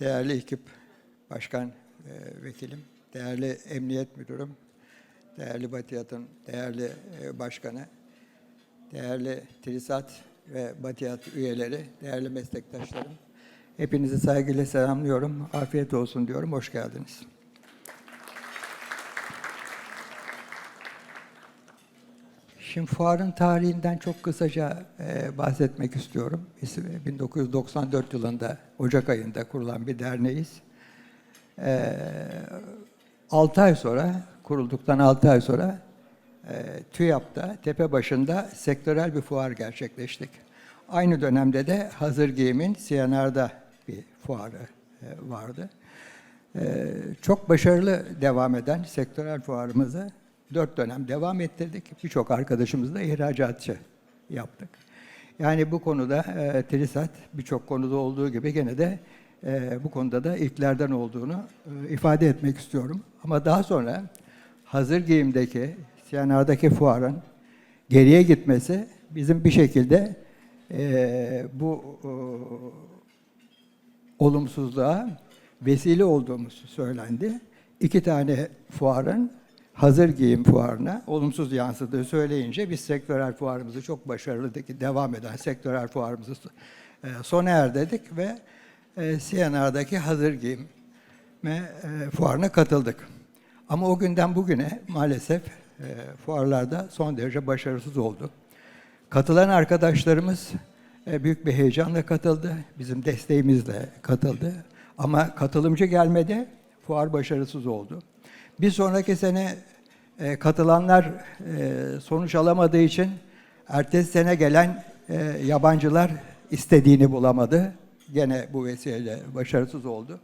değerli ekip başkan e, vekilim, değerli emniyet müdürüm, değerli Batiyat'ın değerli e, başkanı, değerli TRİSAT ve Batiyat üyeleri, değerli meslektaşlarım. Hepinizi saygıyla selamlıyorum. Afiyet olsun diyorum. Hoş geldiniz. Şimdi fuarın tarihinden çok kısaca e, bahsetmek istiyorum. Biz e, 1994 yılında Ocak ayında kurulan bir derneğiz. E, 6 ay sonra, kurulduktan 6 ay sonra e, TÜYAP'ta, Tepebaşı'nda sektörel bir fuar gerçekleştik. Aynı dönemde de Hazır Giyim'in CNR'da bir fuarı e, vardı. E, çok başarılı devam eden sektörel fuarımızı dört dönem devam ettirdik. Birçok arkadaşımızla ihracatçı yaptık. Yani bu konuda e, TRİSAT birçok konuda olduğu gibi gene de e, bu konuda da ilklerden olduğunu e, ifade etmek istiyorum. Ama daha sonra hazır giyimdeki, CNR'daki fuarın geriye gitmesi bizim bir şekilde e, bu e, olumsuzluğa vesile olduğumuz söylendi. İki tane fuarın hazır giyim fuarına olumsuz yansıdığı söyleyince biz sektörel fuarımızı çok başarılı devam eden sektörel fuarımızı e, sona erdirdik ve e, CNR'daki hazır giyim e, fuarına katıldık. Ama o günden bugüne maalesef fuarlarda son derece başarısız oldu. Katılan arkadaşlarımız büyük bir heyecanla katıldı, bizim desteğimizle katıldı. Ama katılımcı gelmedi, fuar başarısız oldu. Bir sonraki sene e, katılanlar e, sonuç alamadığı için ertesi sene gelen e, yabancılar istediğini bulamadı. Gene bu vesileyle başarısız oldu.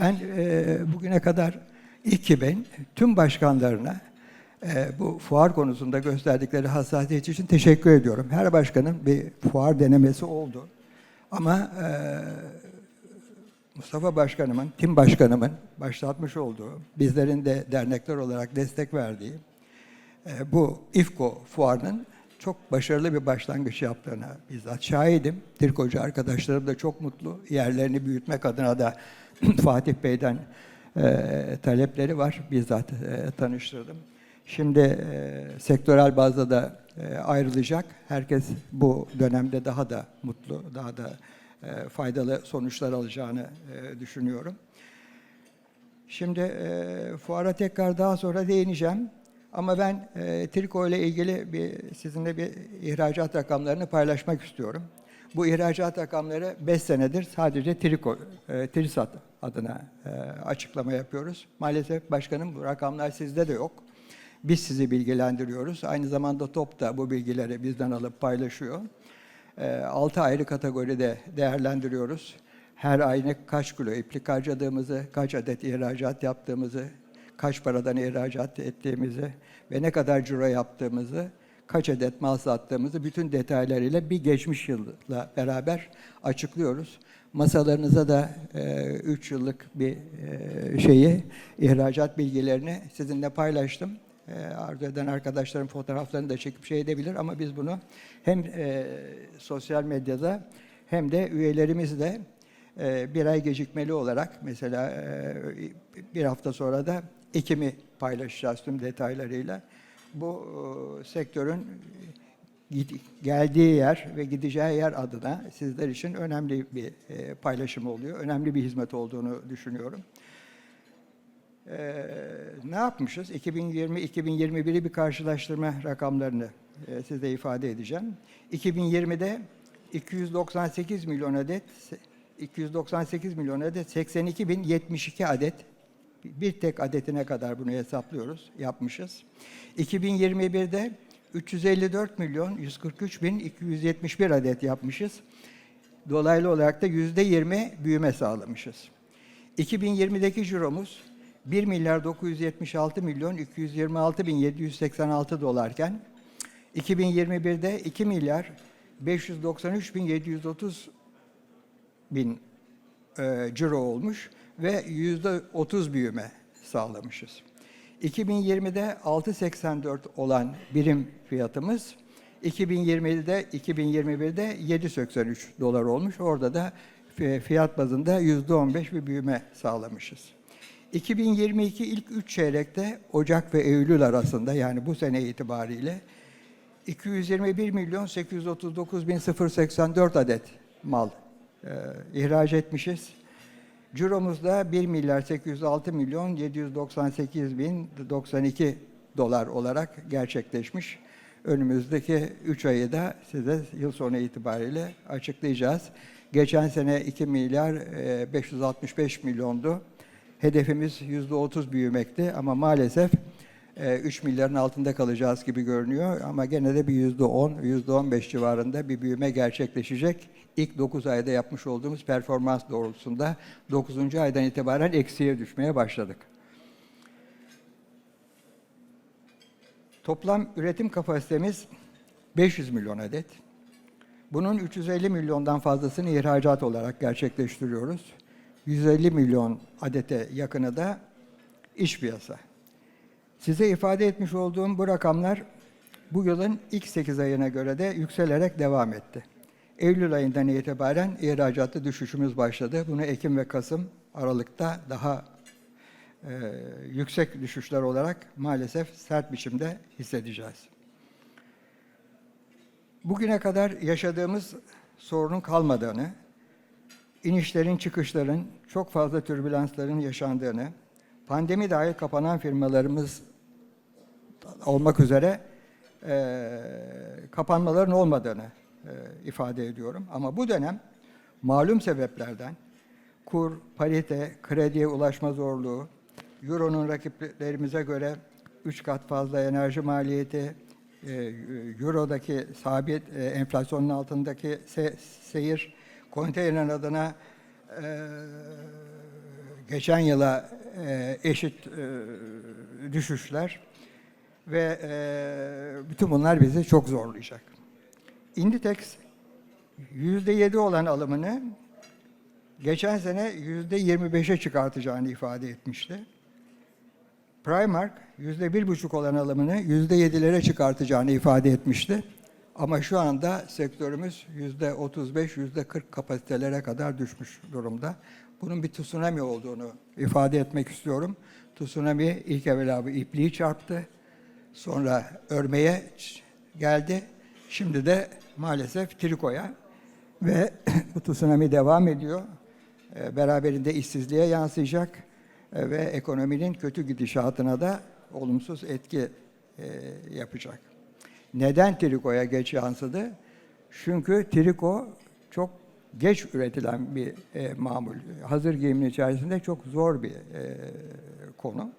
Ben e, bugüne kadar İKİB'in tüm başkanlarına e, bu fuar konusunda gösterdikleri hassasiyet için teşekkür ediyorum. Her başkanın bir fuar denemesi oldu. Ama e, Mustafa Başkanımın, tim başkanımın başlatmış olduğu, bizlerin de dernekler olarak destek verdiği e, bu İFKO fuarının çok başarılı bir başlangıç yaptığına bizzat şahidim. Türk Hoca arkadaşlarım da çok mutlu. Yerlerini büyütmek adına da Fatih Bey'den e, talepleri var. Bizzat e, tanıştırdım. Şimdi e, sektörel bazda da e, ayrılacak. Herkes bu dönemde daha da mutlu, daha da e, faydalı sonuçlar alacağını e, düşünüyorum. Şimdi e, fuara tekrar daha sonra değineceğim. Ama ben Triko ile ilgili bir, sizinle bir ihracat rakamlarını paylaşmak istiyorum. Bu ihracat rakamları 5 senedir sadece Triko, Trisat adına açıklama yapıyoruz. Maalesef başkanım bu rakamlar sizde de yok. Biz sizi bilgilendiriyoruz. Aynı zamanda TOP da bu bilgileri bizden alıp paylaşıyor. 6 ayrı kategoride değerlendiriyoruz. Her ay ne kaç kilo iplik harcadığımızı, kaç adet ihracat yaptığımızı, kaç paradan ihracat ettiğimizi ve ne kadar ciro yaptığımızı, kaç adet mal sattığımızı bütün detaylarıyla bir geçmiş yılla beraber açıklıyoruz. Masalarınıza da 3 e, yıllık bir e, şeyi, ihracat bilgilerini sizinle paylaştım. E, arzu eden arkadaşların fotoğraflarını da çekip şey edebilir ama biz bunu hem e, sosyal medyada hem de üyelerimizle e, bir ay gecikmeli olarak mesela e, bir hafta sonra da Ekim'i paylaşacağız tüm detaylarıyla. Bu e, sektörün geldiği yer ve gideceği yer adına sizler için önemli bir e, paylaşım oluyor. Önemli bir hizmet olduğunu düşünüyorum. Ee, ne yapmışız? 2020-2021'i bir karşılaştırma rakamlarını e, size ifade edeceğim. 2020'de 298 milyon adet 298 milyon adet 82 bin 72 adet bir tek adetine kadar bunu hesaplıyoruz, yapmışız. 2021'de 354 milyon 143 bin 271 adet yapmışız. Dolaylı olarak da yüzde 20 büyüme sağlamışız. 2020'deki ciromuz 1 milyar 976 milyon 226 bin 786 dolarken 2021'de 2 milyar 593 bin 730 bin e, ciro olmuş ve yüzde 30 büyüme sağlamışız. 2020'de 6.84 olan birim fiyatımız 2020'de 2021'de 7.83 dolar olmuş. Orada da fi- fiyat bazında %15 bir büyüme sağlamışız. 2022 ilk 3 çeyrekte Ocak ve Eylül arasında yani bu sene itibariyle 221 milyon 839 bin 084 adet mal e, ihraç etmişiz. Ciromuzda 1 milyar 806 milyon 798 bin 92 dolar olarak gerçekleşmiş. Önümüzdeki 3 ayı da size yıl sonu itibariyle açıklayacağız. Geçen sene 2 milyar e, 565 milyondu. Hedefimiz %30 büyümekti ama maalesef e, 3 milyarın altında kalacağız gibi görünüyor. Ama gene de bir %10, %15 civarında bir büyüme gerçekleşecek. İlk 9 ayda yapmış olduğumuz performans doğrultusunda 9. aydan itibaren eksiye düşmeye başladık. Toplam üretim kapasitemiz 500 milyon adet. Bunun 350 milyondan fazlasını ihracat olarak gerçekleştiriyoruz. 150 milyon adete yakını da iç piyasa. Size ifade etmiş olduğum bu rakamlar bu yılın ilk 8 ayına göre de yükselerek devam etti. Eylül ayından itibaren ihracatta düşüşümüz başladı. Bunu Ekim ve Kasım Aralık'ta daha e, yüksek düşüşler olarak maalesef sert biçimde hissedeceğiz. Bugüne kadar yaşadığımız sorunun kalmadığını, inişlerin çıkışların, çok fazla türbülansların yaşandığını, pandemi dahil kapanan firmalarımız olmak üzere e, kapanmaların olmadığını e, ifade ediyorum. Ama bu dönem malum sebeplerden kur, parite, krediye ulaşma zorluğu, Euro'nun rakiplerimize göre 3 kat fazla enerji maliyeti, e, Euro'daki sabit e, enflasyonun altındaki se- seyir, konteyner adına e, geçen yıla e, eşit e, düşüşler ve e, bütün bunlar bizi çok zorlayacak. Inditex %7 olan alımını geçen sene %25'e çıkartacağını ifade etmişti. Primark %1,5 olan alımını %7'lere çıkartacağını ifade etmişti. Ama şu anda sektörümüz %35, %40 kapasitelere kadar düşmüş durumda. Bunun bir tsunami olduğunu ifade etmek istiyorum. Tsunami ilk evvela bir ipliği çarptı. Sonra örmeye geldi. Şimdi de maalesef trikoya ve bu tsunami devam ediyor. E, Beraberinde işsizliğe yansıyacak e, ve ekonominin kötü gidişatına da olumsuz etki e, yapacak. Neden trikoya geç yansıdı? Çünkü triko çok geç üretilen bir e, mamul. Hazır giyimin içerisinde çok zor bir e, konu.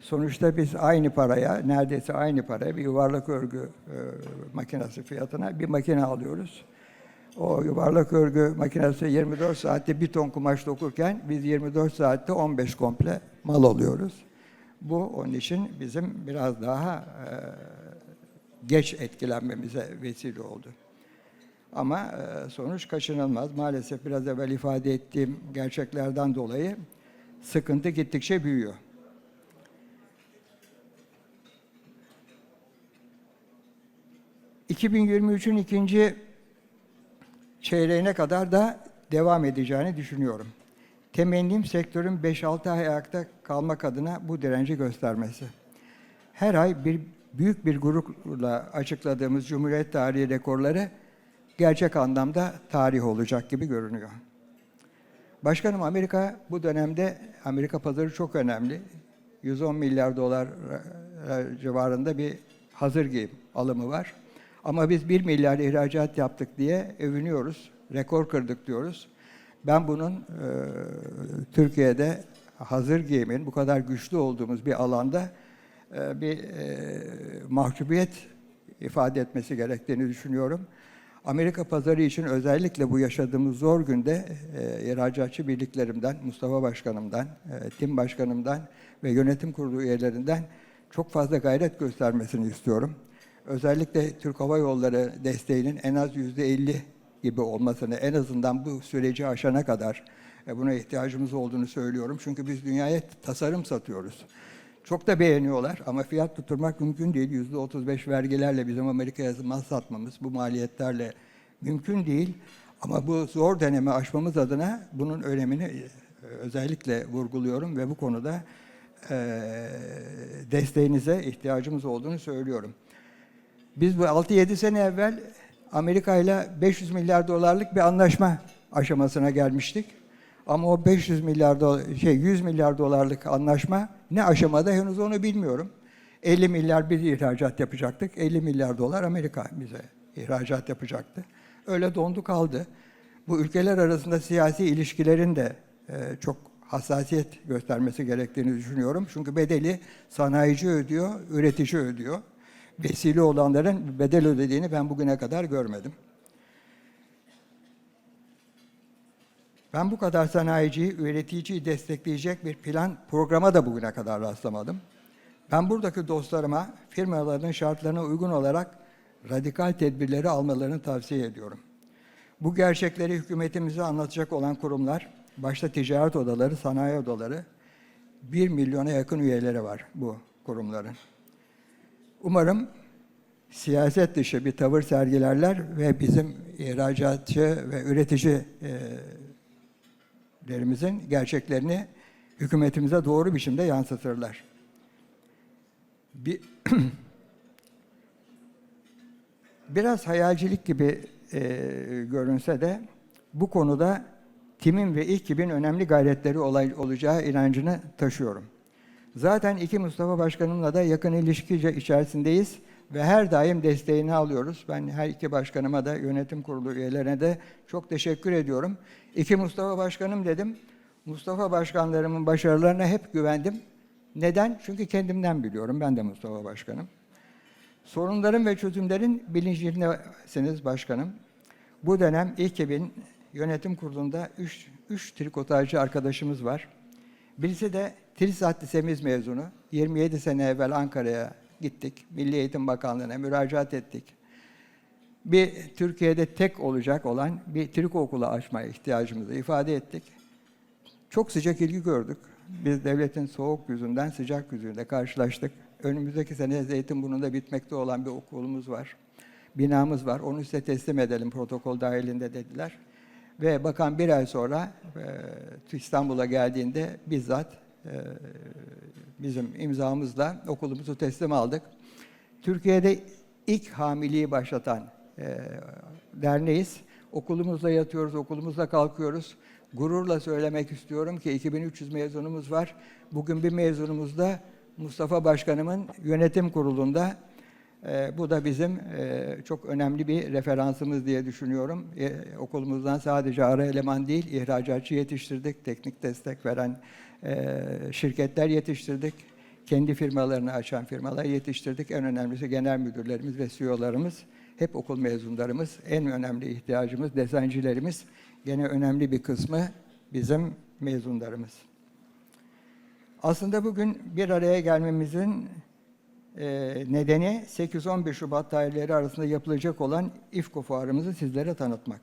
Sonuçta biz aynı paraya, neredeyse aynı paraya bir yuvarlak örgü e, makinesi fiyatına bir makine alıyoruz. O yuvarlak örgü makinesi 24 saatte bir ton kumaş dokurken biz 24 saatte 15 komple mal alıyoruz. Bu onun için bizim biraz daha e, geç etkilenmemize vesile oldu. Ama e, sonuç kaçınılmaz. Maalesef biraz evvel ifade ettiğim gerçeklerden dolayı sıkıntı gittikçe büyüyor. ...2023'ün ikinci çeyreğine kadar da devam edeceğini düşünüyorum. Temennim sektörün 5-6 ay ayakta kalmak adına bu direnci göstermesi. Her ay bir büyük bir grupla açıkladığımız Cumhuriyet tarihi rekorları gerçek anlamda tarih olacak gibi görünüyor. Başkanım Amerika bu dönemde Amerika pazarı çok önemli. 110 milyar dolar e, civarında bir hazır giyim alımı var. Ama biz 1 milyar ihracat yaptık diye övünüyoruz. Rekor kırdık diyoruz. Ben bunun e, Türkiye'de hazır giyimin bu kadar güçlü olduğumuz bir alanda e, bir e, mahcubiyet ifade etmesi gerektiğini düşünüyorum. Amerika pazarı için özellikle bu yaşadığımız zor günde e, ihracatçı birliklerimden, Mustafa Başkanımdan, e, Tim Başkanımdan ve yönetim kurulu üyelerinden çok fazla gayret göstermesini istiyorum. Özellikle Türk Hava Yolları desteğinin en az yüzde 50 gibi olmasını, en azından bu süreci aşana kadar e, buna ihtiyacımız olduğunu söylüyorum. Çünkü biz dünyaya tasarım satıyoruz. Çok da beğeniyorlar ama fiyat tutturmak mümkün değil. Yüzde 35 vergilerle bizim Amerika'ya mal satmamız bu maliyetlerle mümkün değil. Ama bu zor dönemi aşmamız adına bunun önemini e, özellikle vurguluyorum ve bu konuda e, desteğinize ihtiyacımız olduğunu söylüyorum. Biz bu 6-7 sene evvel Amerika ile 500 milyar dolarlık bir anlaşma aşamasına gelmiştik. Ama o 500 milyar dolar, şey 100 milyar dolarlık anlaşma ne aşamada henüz onu bilmiyorum. 50 milyar bir ihracat yapacaktık. 50 milyar dolar Amerika bize ihracat yapacaktı. Öyle dondu kaldı. Bu ülkeler arasında siyasi ilişkilerin de e, çok hassasiyet göstermesi gerektiğini düşünüyorum. Çünkü bedeli sanayici ödüyor, üretici ödüyor. Vesile olanların bedel ödediğini ben bugüne kadar görmedim. Ben bu kadar sanayiciyi, üreticiyi destekleyecek bir plan, programa da bugüne kadar rastlamadım. Ben buradaki dostlarıma firmaların şartlarına uygun olarak radikal tedbirleri almalarını tavsiye ediyorum. Bu gerçekleri hükümetimize anlatacak olan kurumlar, başta ticaret odaları, sanayi odaları, 1 milyona yakın üyeleri var bu kurumların. Umarım siyaset dışı bir tavır sergilerler ve bizim ihracatçı ve üreticilerimizin gerçeklerini hükümetimize doğru biçimde yansıtırlar. Bir Biraz hayalcilik gibi e, görünse de bu konuda TİM'in ve İKİB'in önemli gayretleri olay, olacağı inancını taşıyorum. Zaten iki Mustafa Başkanımla da yakın ilişki içerisindeyiz ve her daim desteğini alıyoruz. Ben her iki başkanıma da yönetim kurulu üyelerine de çok teşekkür ediyorum. İki Mustafa Başkanım dedim. Mustafa Başkanlarımın başarılarına hep güvendim. Neden? Çünkü kendimden biliyorum. Ben de Mustafa Başkanım. Sorunların ve çözümlerin bilincindesiniz başkanım. Bu dönem İKİB'in yönetim kurulunda 3 üç trikotajcı arkadaşımız var. Birisi de TİRSAT Lisemiz mezunu. 27 sene evvel Ankara'ya gittik. Milli Eğitim Bakanlığı'na müracaat ettik. Bir Türkiye'de tek olacak olan bir triko okulu açmaya ihtiyacımızı ifade ettik. Çok sıcak ilgi gördük. Biz devletin soğuk yüzünden sıcak yüzüyle karşılaştık. Önümüzdeki sene Zeytinburnu'nda bitmekte olan bir okulumuz var. Binamız var. Onu size teslim edelim protokol dahilinde dediler. Ve bakan bir ay sonra e, İstanbul'a geldiğinde bizzat bizim imzamızla okulumuzu teslim aldık. Türkiye'de ilk hamiliği başlatan e, derneğiz. Okulumuzla yatıyoruz, okulumuzla kalkıyoruz. Gururla söylemek istiyorum ki 2300 mezunumuz var. Bugün bir mezunumuz da Mustafa Başkanımın yönetim kurulunda. E, bu da bizim e, çok önemli bir referansımız diye düşünüyorum. E, okulumuzdan sadece ara eleman değil, ihracatçı yetiştirdik, teknik destek veren şirketler yetiştirdik. Kendi firmalarını açan firmalar yetiştirdik. En önemlisi genel müdürlerimiz ve CEO'larımız. Hep okul mezunlarımız. En önemli ihtiyacımız designcilerimiz. Gene önemli bir kısmı bizim mezunlarımız. Aslında bugün bir araya gelmemizin e, nedeni 8-11 Şubat tarihleri arasında yapılacak olan İFKO fuarımızı sizlere tanıtmak.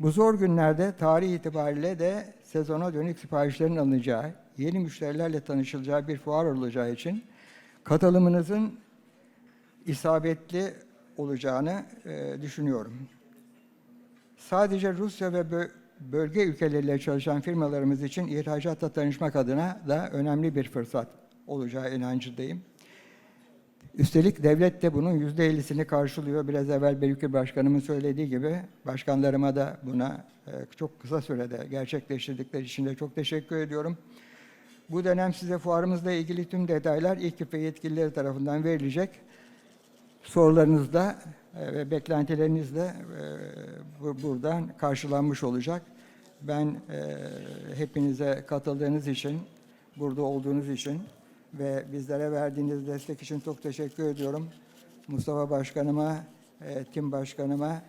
Bu zor günlerde tarih itibariyle de sezona dönük siparişlerin alınacağı, yeni müşterilerle tanışılacağı bir fuar olacağı için katılımınızın isabetli olacağını e, düşünüyorum. Sadece Rusya ve bölge ülkeleriyle çalışan firmalarımız için ihracatta tanışmak adına da önemli bir fırsat olacağı inancındayım. Üstelik devlet de bunun yüzde ellisini karşılıyor. Biraz evvel Belki Başkanımın söylediği gibi başkanlarıma da buna e, çok kısa sürede gerçekleştirdikleri için de çok teşekkür ediyorum. Bu dönem size fuarımızla ilgili tüm detaylar ilk ve yetkilileri tarafından verilecek. Sorularınızda e, ve beklentileriniz de e, buradan karşılanmış olacak. Ben hepinize katıldığınız için, burada olduğunuz için ve bizlere verdiğiniz destek için çok teşekkür ediyorum. Mustafa Başkanıma, Tim Başkanıma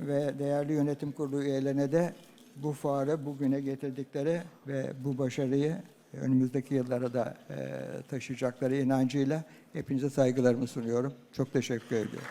ve değerli yönetim kurulu üyelerine de bu fuarı bugüne getirdikleri ve bu başarıyı önümüzdeki yıllara da taşıyacakları inancıyla hepinize saygılarımı sunuyorum. Çok teşekkür ediyorum.